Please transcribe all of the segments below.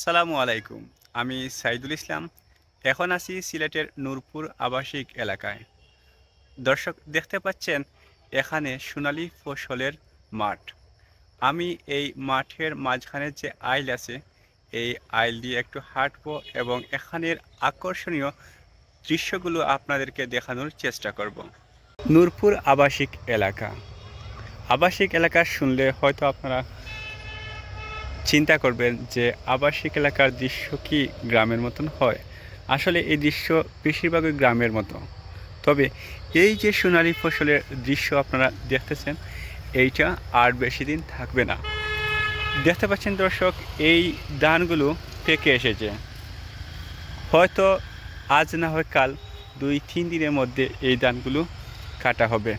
আসসালামু আলাইকুম। আমি সাইদুল ইসলাম। এখন আছি সিলেটের নূরপুর আবাসিক এলাকায়। দর্শক, দেখতে পাচ্ছেন, এখানে সোনালী ফসলের মাঠ। আমি এই মাঠের মাঝখানে যে আইল আছে, এই আইল দিয়ে একটু হাঁটবো এবং এখানের আকর্ষণীয় দৃশ্যগুলো আপনাদেরকে দেখানোর চেষ্টা করব। নূরপুর আবাসিক এলাকা। আবাসিক এলাকা শুনলে হয়তো আপনারা চিন্তা করবেন যে আবাসিক এলাকার দৃশ্য কি গ্রামের মতন হয়? আসলে এই দৃশ্য বেশিরভাগই গ্রামের মতো। তবে এই যে সোনালী ফসলের দৃশ্য আপনারা দেখতেছেন, এইটা আর বেশি দিন থাকবে না। দেখতে পাচ্ছেন দর্শক, এই ধানগুলো পেকে এসেছে। হয়তো আজ না হয় কাল, দুই, তিন দিনের মধ্যে এই ধানগুলো কাটা হবে।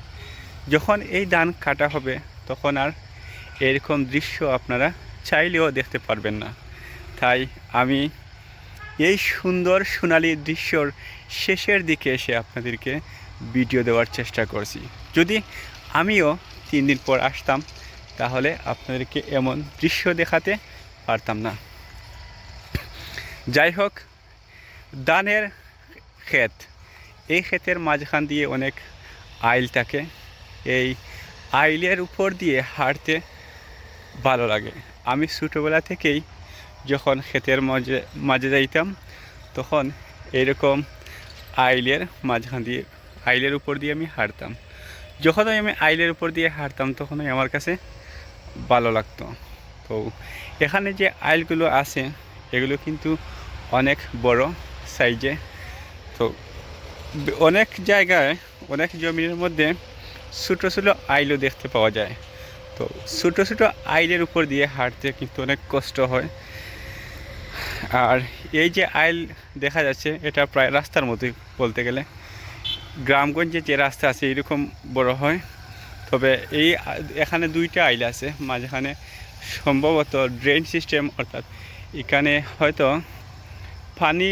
যখন এই ধান কাটা হবে, তখন আর এরকম দৃশ্য আপনারা চাইলেও দেখতে পারবেন না। তাই আমি এই সুন্দর সোনালি দৃশ্যর শেষের দিকে এসে আপনাদেরকে ভিডিও দেওয়ার চেষ্টা করছি। যদি আমিও তিন দিন পর আসতাম, তাহলে আপনাদেরকে এমন দৃশ্য দেখাতে পারতাম না। যাই হোক, দানের ক্ষেত। এই ক্ষেতের মাঝখান দিয়ে অনেক আইল থাকে। এই আইলের উপর দিয়ে হাঁটতে ভালো লাগে। আমি ছোটোবেলা থেকেই যখন ক্ষেতের মাঝে মাঝে যাইতাম, তখন এরকম আইলের মাঝখান দিয়ে, আইলের উপর দিয়ে আমি হাঁটতাম। যখনই আমি আইলের উপর দিয়ে হাঁটতাম, তখনই আমার কাছে ভালো লাগতো। তো এখানে যে আইলগুলো আছে, এগুলো কিন্তু অনেক বড় সাইজে তো অনেক জায়গায়, অনেক জমির মধ্যে ছোটো ছোটো আইলও দেখতে পাওয়া যায়। তো ছোটো ছোটো আইলের উপর দিয়ে হাঁটতে কিন্তু অনেক কষ্ট হয়। আর এই যে আইল দেখা যাচ্ছে, এটা প্রায় রাস্তার মতোই বলতে গেলে। গ্রামগঞ্জে যে রাস্তা আছে, এরকম বড় হয়। তবে এই এখানে দুইটা আইল আছে, মাঝখানে সম্ভবত ড্রেন সিস্টেম অর্থাৎ এখানে হয়তো পানি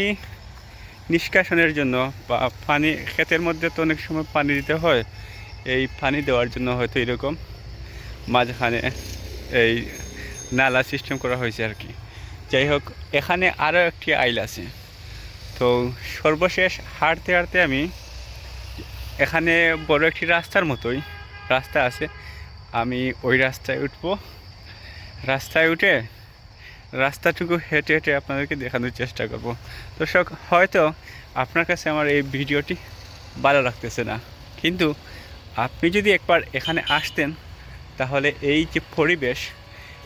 নিষ্কাশনের জন্য বা পানি, ক্ষেতের মধ্যে তো অনেক সময় পানি দিতে হয়। এই পানি দেওয়ার জন্য হয়তো এরকম। মাঝখানে এই নালা সিস্টেম করা হয়েছে আর কি। যাই হোক, এখানে আরও একটি আইল আছে। তো সর্বশেষ হাঁটতে হাঁটতে আমি এখানে বড় একটি রাস্তার মতোই রাস্তা আছে। আমি ওই রাস্তায় উঠব। রাস্তায় উঠে রাস্তাটুকু হেঁটে হেঁটে আপনাদেরকে দেখানোর চেষ্টা করব। দর্শক, হয়তো আপনার কাছে আমার এই ভিডিওটি ভালো লাগতেছে না। কিন্তু আপনি যদি একবার এখানে আসতেন তাহলে এই যে পরিবেশ,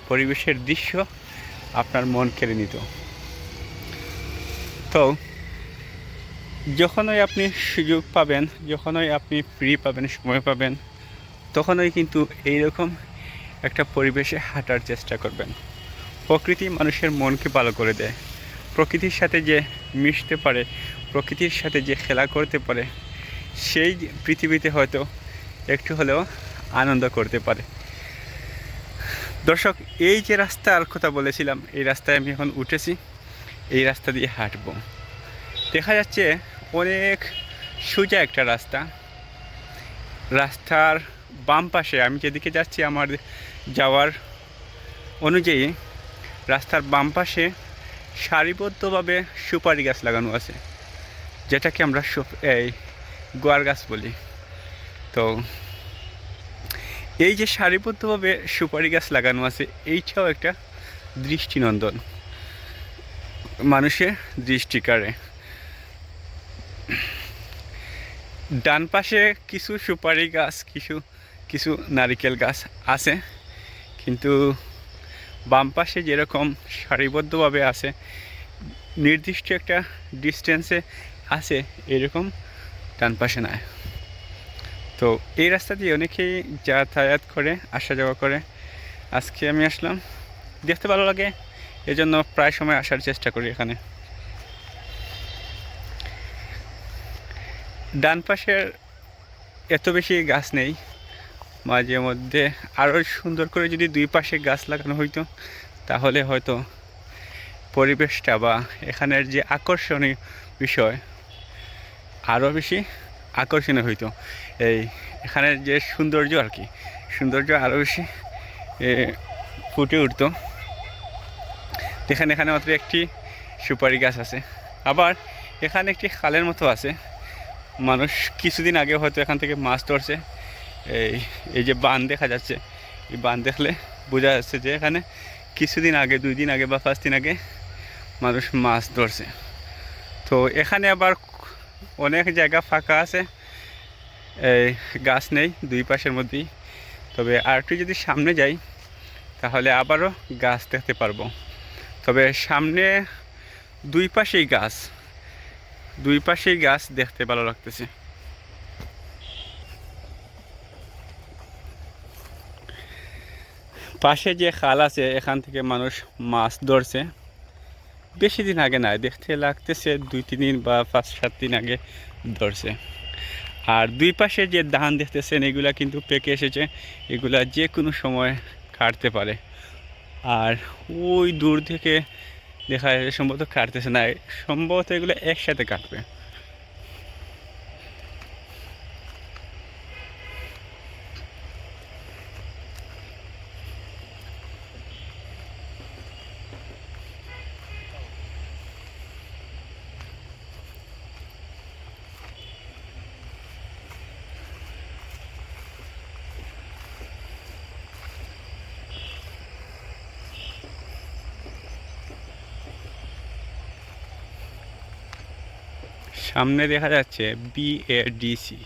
পরিবেশের দৃশ্য আপনার মন কেড়ে নিত। তো, যখনই আপনি সুযোগ পাবেন, যখনই আপনি ফ্রি পাবেন, সময় পাবেন, তখনই কিন্তু এইরকম একটা পরিবেশে হাঁটার চেষ্টা করবেন। প্রকৃতি মানুষের মনকে ভালো করে দেয়। প্রকৃতির সাথে যে মিশতে পারে, প্রকৃতির সাথে যে খেলা করতে পারে, সেই পৃথিবীতে হয়তো একটু হলেও আনন্দ করতে পারে। দর্শক, এই যে রাস্তার কথা বলেছিলাম, এই রাস্তায় আমি এখন উঠেছি। এই রাস্তা দিয়ে হাঁটবো। দেখা যাচ্ছে অনেক সোজা একটা রাস্তা। রাস্তার বাম পাশে আমি যেদিকে যাচ্ছি, আমার যাওয়ার অনুযায়ী রাস্তার বাম পাশে সারিবদ্ধভাবে সুপারি গাছ লাগানো আছে, যেটাকে আমরা এই গোয়ার গাছ বলি। তো এই যে সারিবদ্ধভাবে সুপারি গাছ লাগানো আছে, এইটাও একটা দৃষ্টিনন্দন। মানুষের দৃষ্টি কাড়ে। ডান পাশে কিছু সুপারি গাছ, কিছু কিছু নারিকেল গাছ আছে, কিন্তু বাম পাশে যেরকম সারিবদ্ধভাবে আছে, নির্দিষ্ট একটা ডিস্টেন্সে আছে, এরকম ডান পাশে নয়। তো এই রাস্তা দিয়ে অনেকেই যাতায়াত করে আসা যাওয়া করে। আজকে আমি আসলাম। দেখতে ভালো লাগে, এজন্য প্রায় সময় আসার চেষ্টা করি এখানে। ডান পাশের এত বেশি গাছ নেই। মাঝে মধ্যে আরও সুন্দর করে যদি দুই পাশে গাছ লাগানো হইতো, তাহলে হয়তো পরিবেশটা বা এখানের যে আকর্ষণীয় বিষয় আরও বেশি আকর্ষণীয় হইতো। এই এখানের যে সৌন্দর্য আর কি, সৌন্দর্য আরও বেশি ফুটে উঠতো। দেখেন এখানে মাত্র একটি সুপারি গাছ আছে। আবার এখানে একটি খালের মতো আছে। মানুষ কিছুদিন আগে হয়তো এখান থেকে মাছ ধরছে। এই এই যে বান দেখা যাচ্ছে, এই বান দেখলে বোঝা যাচ্ছে যে এখানে কিছুদিন আগে, দুই দিন আগে বা পাঁচ দিন আগে মানুষ মাছ ধরছে। তো এখানে আবার অনেক জায়গা ফাঁকা আছে। এই গাছ নেই, দুই পাশের মধ্যেই। তবে আর একটু যদি সামনে যাই, তাহলে আবারও গাছ দেখতে পারব। তবে সামনে দুই পাশেই গাছ। দুই পাশেই গাছ দেখতে ভালো লাগতেছে। পাশে যে খাল আছে, এখান থেকে মানুষ মাছ ধরছে। বেশি দিন আগে না, দেখতে লাগতেছে দুই, তিন দিন বা পাঁচ, সাত দিন আগে ধরছে। আর দুই পাশে যে ধান দেখতেছেন, এগুলা কিন্তু পেকে এসেছে। এগুলা যে কোনো সময় কাটতে পারে। আর ওই দূর থেকে দেখা যাচ্ছে সম্ভবত কাটতেছে না, সম্ভবত এগুলো একসাথে কাটবে। সামনে দেখা যাচ্ছে বিএডিসি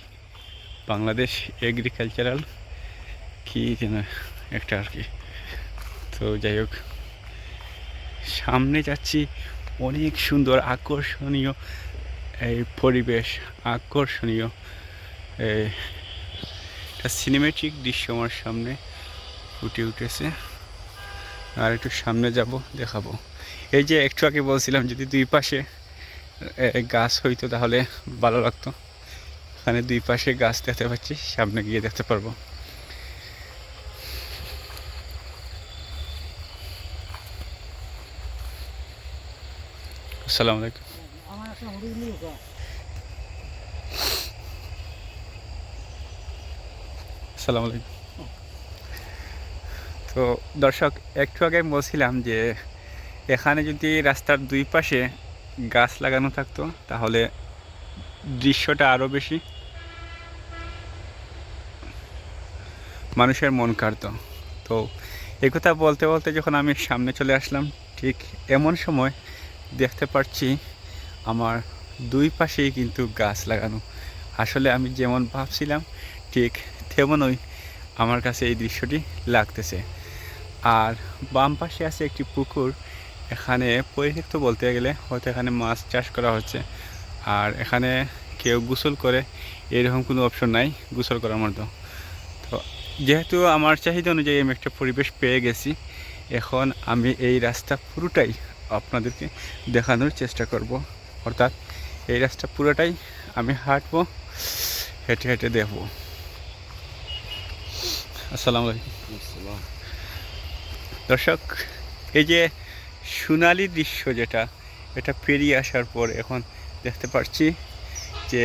বাংলাদেশ এগ্রিকালচারাল কি যেন একটা আর কি। তো যাই হোক, সামনে যাচ্ছি অনেক সুন্দর আকর্ষণীয়, এই পরিবেশ আকর্ষণীয়, এই একটা সিনেমেটিক দৃশ্য আমার সামনে ফুটে উঠেছে। আর একটু সামনে যাব, দেখাবো। এই যে একটু আগে বলছিলাম যদি দুই পাশে গাছ হইতো তাহলে ভালো লাগতো। এখানে দুই পাশে গাছ দেখতে পাচ্ছি, সামনে গিয়ে দেখতে পারব। আসসালামু আলাইকুম। আসসালামু আলাইকুম। তো দর্শক, একটু আগে বলছিলাম যে, এখানে যদি রাস্তার দুই পাশে গাছ লাগানো থাকতো, তাহলে দৃশ্যটা আরও বেশি মানুষের মন কাড়তো। তো এই কথা বলতে বলতে যখন আমি সামনে চলে আসলাম, ঠিক এমন সময় দেখতে পাচ্ছি আমার দুই পাশেই কিন্তু গাছ লাগানো। আসলে আমি যেমন ভাবছিলাম, ঠিক তেমনই আমার কাছে এই দৃশ্যটি লাগতেছে। আর বাম পাশে আছে একটি পুকুর এখানে পরিত্যক্ত বলতে গেলে হয়তো এখানে মাছ চাষ করা হচ্ছে। আর এখানে কেউ গোসল করে এরকম কোনো অপশন নাই গোসল করার মতো। তো যেহেতু আমার চাহিদা অনুযায়ী আমি একটা পরিবেশ পেয়ে গেছি এখন আমি এই রাস্তা পুরোটাই আপনাদেরকে দেখানোর চেষ্টা করব। অর্থাৎ এই রাস্তা পুরোটাই আমি হাঁটবো হেঁটে হেঁটে দেখব। আসসালামু আলাইকুম। দর্শক এই যে সোনালি দৃশ্য যেটা, এটা পেরিয়ে আসার পর এখন দেখতে পাচ্ছি যে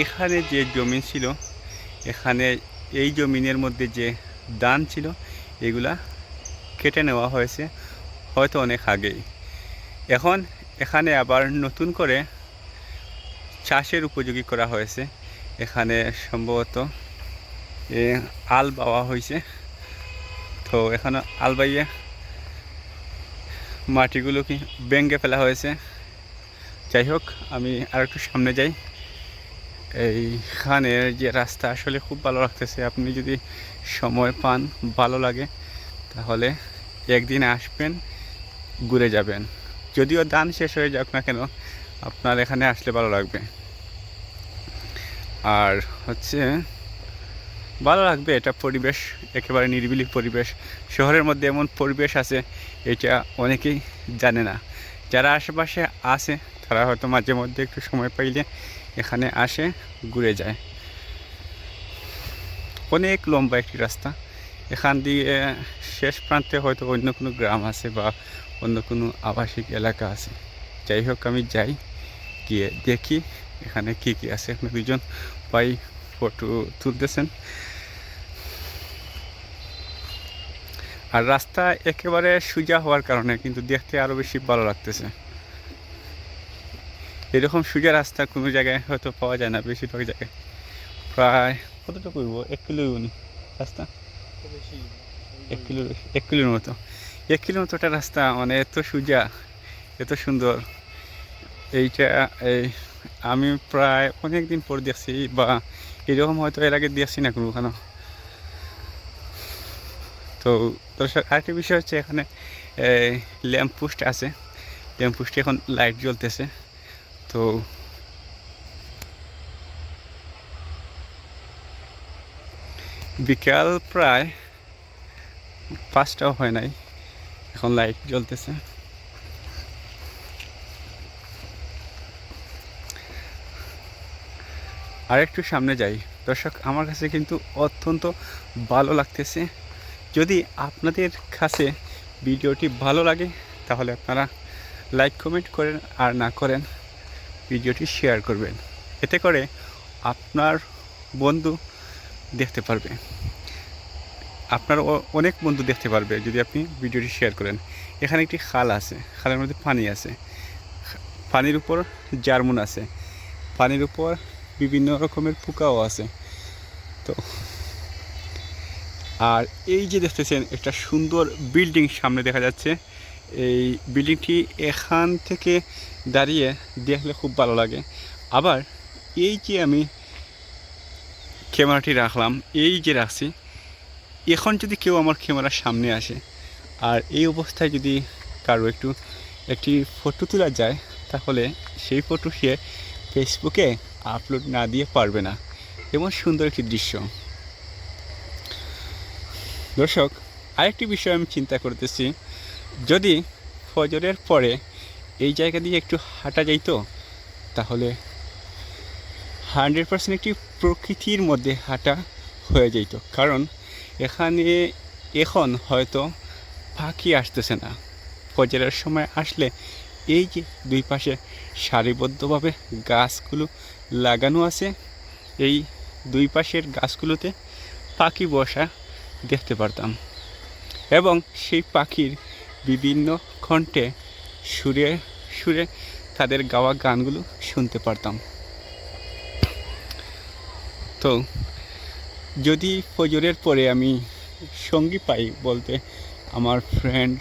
এখানে যে জমি ছিল, এখানে এই জমিনের মধ্যে যে দান ছিল, এগুলা কেটে নেওয়া হয়েছে হয়তো অনেক আগেই। এখন এখানে আবার নতুন করে চাষের উপযোগী করা হয়েছে। এখানে সম্ভবত আল বাওয়া হয়েছে। তো এখানে আল বাইয়ে মাটিগুলো কি ব্যাঙ্গে ফেলা হয়েছে। যাই হোক, আমি আর একটু সামনে যাই। এইখানের যে রাস্তা আসলে খুব ভালো লাগতেছে। আপনি যদি সময় পান, ভালো লাগে, তাহলে একদিন আসবেন, ঘুরে যাবেন। যদিও দান শেষ হয়ে যাক না কেন, আপনার এখানে আসলে ভালো লাগবে। আর হচ্ছে ভালো লাগবে, এটা পরিবেশ, একেবারে নিরিবিলি পরিবেশ। শহরের মধ্যে এমন পরিবেশ আছে, এটা অনেকেই জানে না। যারা আশেপাশে আছে, তারা হয়তো মাঝে মধ্যে একটু সময় পাইলে এখানে আসে, ঘুরে যায়। অনেক লম্বা একটি রাস্তা। এখান দিয়ে শেষ প্রান্তে হয়তো অন্য কোনো গ্রাম আছে বা অন্য কোনো আবাসিক এলাকা আছে। যাই হোক, আমি যাই, গিয়ে দেখি এখানে কি কি আছে। এখানে দুজন ভাই ফটো তুলতেছেন। আর রাস্তা একেবারে সোজা হওয়ার কারণে কিন্তু দেখতে আরও বেশি ভালো লাগতেছে। এরকম সোজা রাস্তা কোনো জায়গায় হয়তো পাওয়া যায় না বেশিরভাগ জায়গায়। প্রায় কতটুকু এক কিলো রাস্তা? এক কিলো এক কিলোর মতো। এক কিলোর মতো একটা রাস্তা মানে এত সোজা, এত সুন্দর। এইটা, এই, আমি প্রায় অনেক দিন পর দেখছি বা এরকম হয়তো এর আগে দেখছি না কোনোখানে। তো দর্শক আরেকটি বিষয় হচ্ছে এখানে ল্যাম্প পোস্ট আছে। ল্যাম্প পোস্টে এখন লাইট জ্বলতেছে। তো বিকাল প্রায় পাঁচটাও হয় নাই, এখন লাইট জ্বলতেছে। আর একটু সামনে যাই। দর্শক, আমার কাছে কিন্তু অত্যন্ত ভালো লাগতেছে। যদি আপনাদের কাছে ভিডিওটি ভালো লাগে, তাহলে আপনারা লাইক, কমেন্ট করেন আর না করেন, ভিডিওটি শেয়ার করবেন। এতে করে আপনার বন্ধু দেখতে পারবে। আপনার অনেক বন্ধু দেখতে পারবে যদি আপনি ভিডিওটি শেয়ার করেন। এখানে একটি খাল আছে, খালের মধ্যে পানি আছে। পানির উপর জার্মুন আছে। পানির উপর বিভিন্ন রকমের পোকাও আছে। তো আর এই যে দেখতেছেন, একটা সুন্দর বিল্ডিং সামনে দেখা যাচ্ছে। এই বিল্ডিংটি এখান থেকে দাঁড়িয়ে দেখলে খুব ভালো লাগে। আবার এই যে আমি ক্যামেরাটি রাখলাম, এই যে রাখছি, এখন যদি কেউ আমার ক্যামেরার সামনে আসে আর এই অবস্থায় যদি কারও একটু, একটি ফটো তোলা যায়, তাহলে সেই ফটো সে ফেসবুকে আপলোড না দিয়ে পারবে না। এমন সুন্দর একটি দৃশ্য। দর্শক, আরেকটি বিষয় আমি চিন্তা করতেছি। যদি ফজরের পরে এই জায়গা দিয়ে একটু হাঁটা যাইতো তাহলে হান্ড্রেড পার্সেন্ট একটি প্রকৃতির মধ্যে হাঁটা হয়ে যেত কারণ এখানে, এখন হয়তো পাখি আসতেছে না। ফজরের সময় আসলে এই যে দুই পাশে সারিবদ্ধভাবে গাছগুলো লাগানো আছে, এই দুই পাশের গাছগুলোতে পাখি বসা দেখতে পারতাম। এবং সেই পাখির বিভিন্ন কণ্ঠে সুরে সুরে তাদের গাওয়া গানগুলো শুনতে পারতাম। তো যদি ফজরের পরে আমি সঙ্গী পাই বলতে আমার ফ্রেন্ড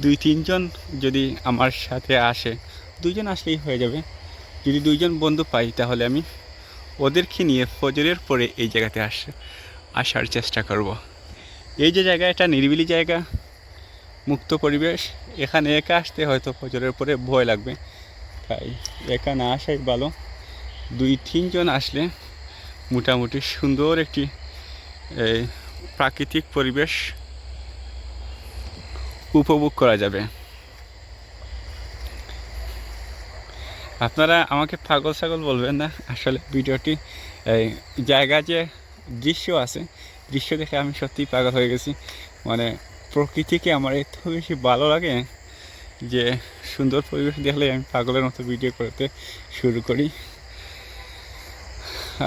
দুই তিনজন যদি আমার সাথে আসে দুজন আসলেই হয়ে যাবে। যদি দুইজন বন্ধু পাই তাহলে আমি ওদেরকে নিয়ে ফজরের পরে এই জায়গাতে আস। আসার চেষ্টা করব। এই যে জায়গা, এটা নিরিবিলি জায়গা, মুক্ত পরিবেশ। এখানে একা আসতে হয়তো ফজরের পরে ভয় লাগবে। তাই একা না আসাই ভালো। দুই, তিনজন আসলে মোটামুটি সুন্দর একটি প্রাকৃতিক পরিবেশ উপভোগ করা যাবে। আপনারা আমাকে পাগল ছাগল বলবেন না? আসলে ভিডিওটি এই জায়গা যে দৃশ্য আছে। দৃশ্য দেখে আমি সত্যিই পাগল হয়ে গেছি। মানে প্রকৃতিকে আমার এত বেশি ভালো লাগে যে সুন্দর পরিবেশ দেখলে আমি পাগলের মতো ভিডিও করতে শুরু করি।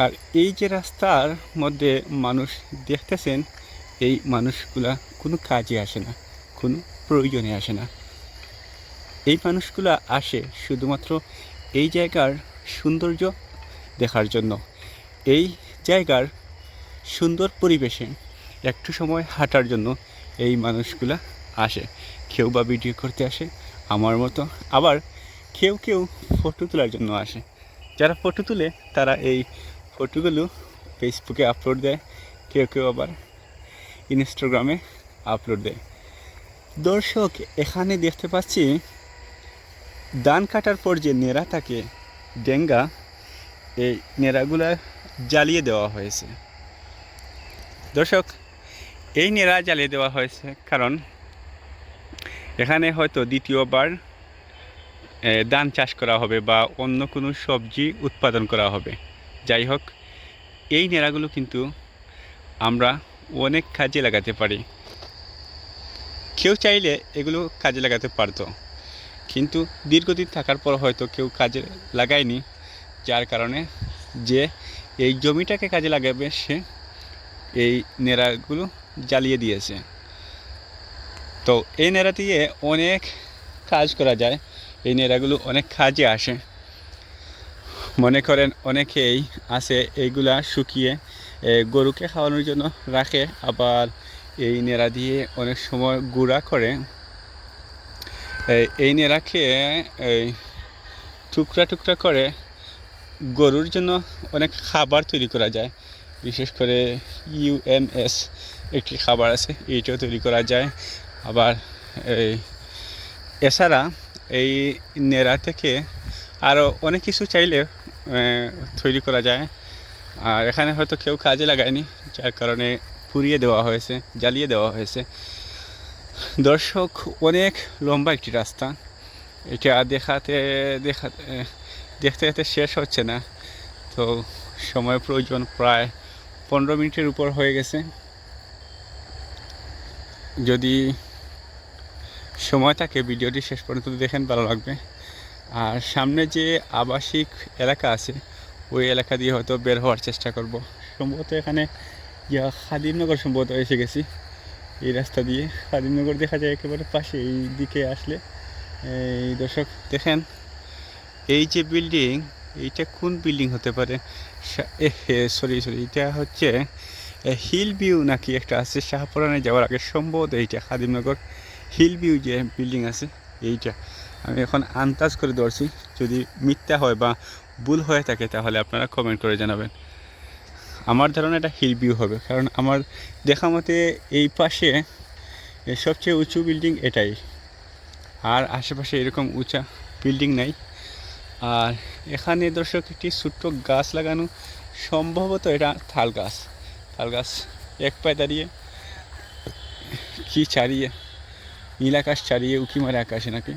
আর এই যে রাস্তার মধ্যে মানুষ দেখতেছেন, এই মানুষগুলা কোনো কাজে আসে না, কোনো প্রয়োজনে আসে না। এই মানুষগুলা আসে শুধুমাত্র এই জায়গার সৌন্দর্য দেখার জন্য। এই জায়গার সুন্দর পরিবেশে একটু সময় হাঁটার জন্য এই মানুষগুলা আসে। কেউ বা ভিডিও করতে আসে, আমার মতো। আবার কেউ কেউ ফটো তোলার জন্য আসে। যারা ফটো তুলে, তারা এই ফটোগুলো ফেসবুকে আপলোড দেয়। কেউ কেউ আবার ইনস্টাগ্রামে আপলোড দেয়। দর্শক, এখানে দেখতে পাচ্ছি, ধান কাটার পর যে নেড়া থাকে, ডেঙ্গা, এই নেড়াগুলা জ্বালিয়ে দেওয়া হয়েছে। দর্শক, এই নেড়া জ্বালিয়ে দেওয়া হয়েছে, কারণ এখানে হয়তো দ্বিতীয়বার ধান চাষ করা হবে বা অন্য কোনো সবজি উৎপাদন করা হবে। যাই হোক, এই নেড়াগুলো কিন্তু আমরা অনেক কাজে লাগাতে পারি। কেউ চাইলে এগুলো কাজে লাগাতে পারতো, কিন্তু দীর্ঘদিন থাকার পর হয়তো কেউ কাজে লাগায়নি, যার কারণে যে এই জমিটাকে কাজে লাগাবে সে এই নেড়াগুলো জ্বালিয়ে দিয়েছে। তো এই নেড়া দিয়ে অনেক কাজ করা যায়। এই নেড়াগুলো অনেক কাজে আসে। মনে করেন অনেকেই আছে এইগুলা শুকিয়ে গরুকে খাওয়ানোর জন্য রাখে, আবার এই নেড়া দিয়ে অনেক সময় গুঁড়া করে। এই- এই নেড়াকে এই টুকরা টুকরা করে গরুর জন্য অনেক খাবার তৈরি করা যায়। বিশেষ করে ইউএমএস একটি খাবার আছে, এইটাও তৈরি করা যায়। আবার এই এছাড়া এই নেড়া থেকে আরও অনেক কিছু চাইলে তৈরি করা যায়। আর এখানে হয়তো কেউ কাজে লাগায়নি, যার কারণে পুড়িয়ে দেওয়া হয়েছে, জ্বালিয়ে দেওয়া হয়েছে। দর্শক, অনেক লম্বা একটি রাস্তা। এটা দেখাতে দেখাতে দেখতে দেখতে শেষ হচ্ছে না। তো সময় প্রয়োজন প্রায় পনেরো মিনিটের উপর হয়ে গেছে। যদি সময় থাকে ভিডিওটি শেষ পর্যন্ত দেখেন, ভালো লাগবে। আর সামনে যে আবাসিক এলাকা আছে, ওই এলাকা দিয়ে হয়তো বের হওয়ার চেষ্টা করব। সম্ভবত এখানে ইয়া খাদিমনগর সম্ভবত এসে গেছি। এই রাস্তা দিয়ে খাদিমনগর দেখা যায় একেবারে পাশে এই দিকে আসলে। এই দর্শক, দেখেন, এই যে বিল্ডিং এইটা কোন বিল্ডিং হতে পারে? সরি সরি এটা হচ্ছে হিল ভিউ নাকি একটা আছে, শাহপুরানে যাওয়ার আগে সম্ভবত এইটা, খাদিমনগর হিল ভিউ যে বিল্ডিং আছে, এইটা। আমি এখন আন্দাজ করে ধরছি, যদি মিথ্যা হয় বা ভুল হয়ে থাকে তাহলে আপনারা কমেন্ট করে জানাবেন। আমার ধারণা এটা হিল ভিউ হবে, কারণ আমার দেখা মতে এই পাশে সবচেয়ে উঁচু বিল্ডিং এটাই। আর আশেপাশে এরকম উঁচা বিল্ডিং নাই। আর এখানে দর্শক একটি ছোট্ট গাছ লাগানো, সম্ভবত এটা থাল গাছ। থাল গাছ এক পায়ে দাঁড়িয়ে কি চারিয়ে, নীল আকাশ চারিয়ে, উকি মারে আকাশে নাকি?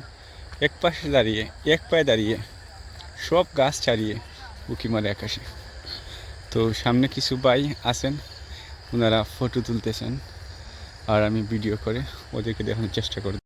এক পাশে দাঁড়িয়ে, এক পায়ে দাঁড়িয়ে সব গাছ চারিয়ে, উকি মারে আকাশে। তো সামনে কিছু ভাই আছেন, ওনারা ফটো তুলতেছেন, আর আমি ভিডিও করে ওদেরকে দেখানোর চেষ্টা করি